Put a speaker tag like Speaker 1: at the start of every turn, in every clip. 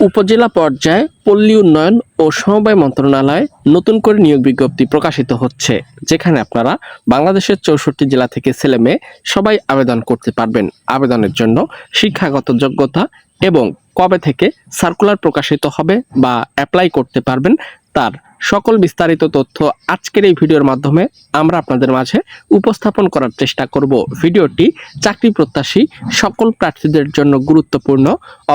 Speaker 1: উপজেলা পর্যায়ে পল্লী উন্নয়ন ও সমবায় মন্ত্রণালয়ে নতুন করে নিয়োগ বিজ্ঞপ্তি প্রকাশিত হচ্ছে, যেখানে আপনারা বাংলাদেশের চৌষট্টি জেলা থেকে ছেলে মেয়ে সবাই আবেদন করতে পারবেন। আবেদনের জন্য শিক্ষাগত যোগ্যতা এবং কবে থেকে সার্কুলার প্রকাশিত হবে বা অ্যাপ্লাই করতে পারবেন তার সকল বিস্তারিত তথ্য আজকের এই ভিডিওর মাধ্যমে আমরা আপনাদের মাঝে উপস্থাপন করার চেষ্টা করব। ভিডিওটি চাকরি প্রত্যাশী সকল প্রার্থীদের জন্য গুরুত্বপূর্ণ।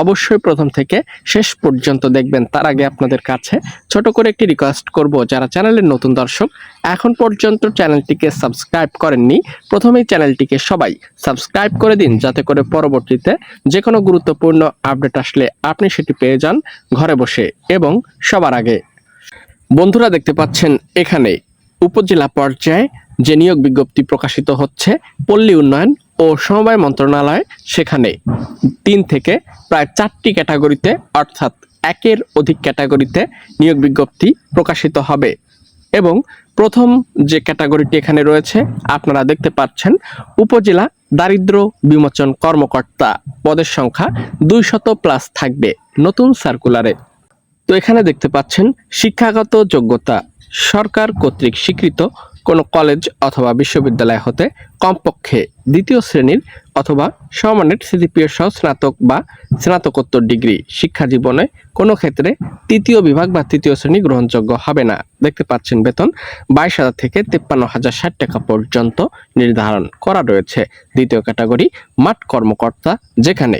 Speaker 1: অবশ্যই প্রথম থেকে শেষ পর্যন্ত দেখবেন। তার আগে আপনাদের কাছে ছোট করে একটি রিকোয়েস্ট করব যারা চ্যানেলের নতুন দর্শক, এখন পর্যন্ত চ্যানেলটিকে সাবস্ক্রাইব করেননি, প্রথমেই চ্যানেলটিকে সবাই সাবস্ক্রাইব করে দিন যাতে করে পরবর্তীতে যে কোনো গুরুত্বপূর্ণ আপডেট আসলে আপনি সেটি পেয়ে যান ঘরে বসে এবং সবার আগে। বন্ধুরা দেখতে পাচ্ছেন এখানে উপজেলা পর্যায়ে যে নিয়োগ বিজ্ঞপ্তি প্রকাশিত হচ্ছে, পল্লী উন্নয়ন ও সমবায় মন্ত্রণালয়, সেখানে তিন থেকে প্রায় চারটি ক্যাটাগরিতে, অর্থাৎ একের অধিক ক্যাটাগরিতে নিয়োগ বিজ্ঞপ্তি প্রকাশিত হবে। এবং প্রথম যে ক্যাটাগরিটি এখানে রয়েছে, আপনারা দেখতে পাচ্ছেন উপজেলা দারিদ্র বিমোচন কর্মকর্তা পদের সংখ্যা দুইশত প্লাস থাকবে নতুন সার্কুলারে। তো এখানে দেখতে পাচ্ছেন শিক্ষাগত যোগ্যতা। সরকার কর্তৃক স্বীকৃত কোনো কলেজ অথবা বিশ্ববিদ্যালয় হতে কমপক্ষে দ্বিতীয় শ্রেণির অথবা সমানের সিজিপিএ সহ স্নাতক বা স্নাতকোত্তর ডিগ্রি শিক্ষা জীবনে কোনো ক্ষেত্রে তৃতীয় বিভাগ বা তৃতীয় শ্রেণি গ্রহণযোগ্য হবে না। দেখতে পাচ্ছেন বেতন বাইশ হাজার থেকে তেপ্পান্ন হাজার ষাট টাকা পর্যন্ত নির্ধারণ করা রয়েছে। দ্বিতীয় ক্যাটাগরি মাঠ কর্মকর্তা, যেখানে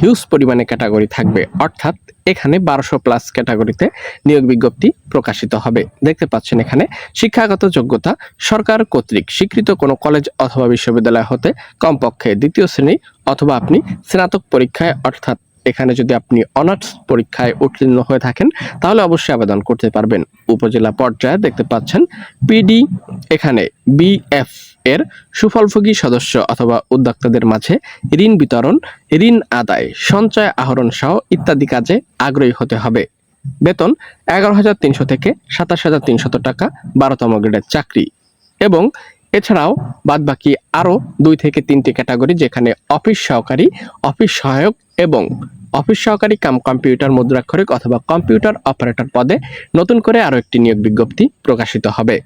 Speaker 1: হিউজ পরিমাণে ক্যাটাগরি থাকবে। অর্থাৎ এখানে বারোশো প্লাস ক্যাটাগরিতে নিয়োগ বিজ্ঞপ্তি প্রকাশিত হবে। দেখতে পাচ্ছেন এখানে, শিক্ষাগত যোগ্যতা সরকার কর্তৃক স্বীকৃত কোনো কলেজ অথবা বিশ্ববিদ্যালয় হতে কমপক্ষে দ্বিতীয় শ্রেণি অথবা আপনি স্নাতক পরীক্ষায়, অর্থাৎ এখানে যদি আপনি অনার্স পরীক্ষায় উত্তীর্ণ হয়ে থাকেন, তাহলে অবশ্যই আবেদন করতে পারবেন। উপজেলা পর্যায়ে দেখতে পাচ্ছেন পিডি এখানে বিএফ এর সুফলভোগী সদস্য অথবা উদ্যোক্তাদের মাঝে ঋণ বিতরণ, ঋণ আদায়, সঞ্চয় আহরণ সহ ইত্যাদি কাজে আগ্রহী হতে হবে। বেতন এগারো হাজার তিনশো থেকে সাতাশ হাজার তিনশত টাকা, বারোতম গ্রেডের চাকরি। এবং এছাড়াও বাদবাকি আরও দুই থেকে তিনটি ক্যাটাগরি যেখানে অফিস সহকারী, অফিস সহায়ক এবং অফিস সহকারী কাম কম্পিউটার মুদ্রাক্ষরিক অথবা কম্পিউটার অপারেটর পদে নতুন করে আরও একটি নিয়োগ বিজ্ঞপ্তি প্রকাশিত হবে।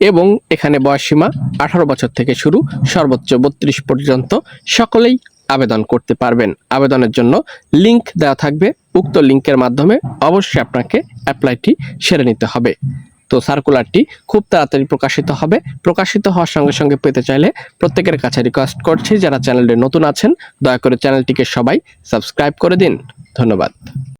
Speaker 1: এবং এখানে বয়সসীমা আঠারো বছর থেকে শুরু, সর্বোচ্চ বত্রিশ পর্যন্ত সকলেই আবেদন করতে পারবেন। আবেদনের জন্য লিংক দেওয়া থাকবে। উক্ত লিংকের মাধ্যমে অবশ্যই আপনাকে অ্যাপ্লাইটি সেরে নিতে হবে। তো সার্কুলারটি খুব তাড়াতাড়ি প্রকাশিত হবে। প্রকাশিত হওয়ার সঙ্গে সঙ্গে পেতে চাইলে প্রত্যেকের কাছে রিকোয়েস্ট করছি, যারা চ্যানেলে নতুন আছেন, দয়া করে চ্যানেলটিকে সবাই সাবস্ক্রাইব করে দিন। ধন্যবাদ।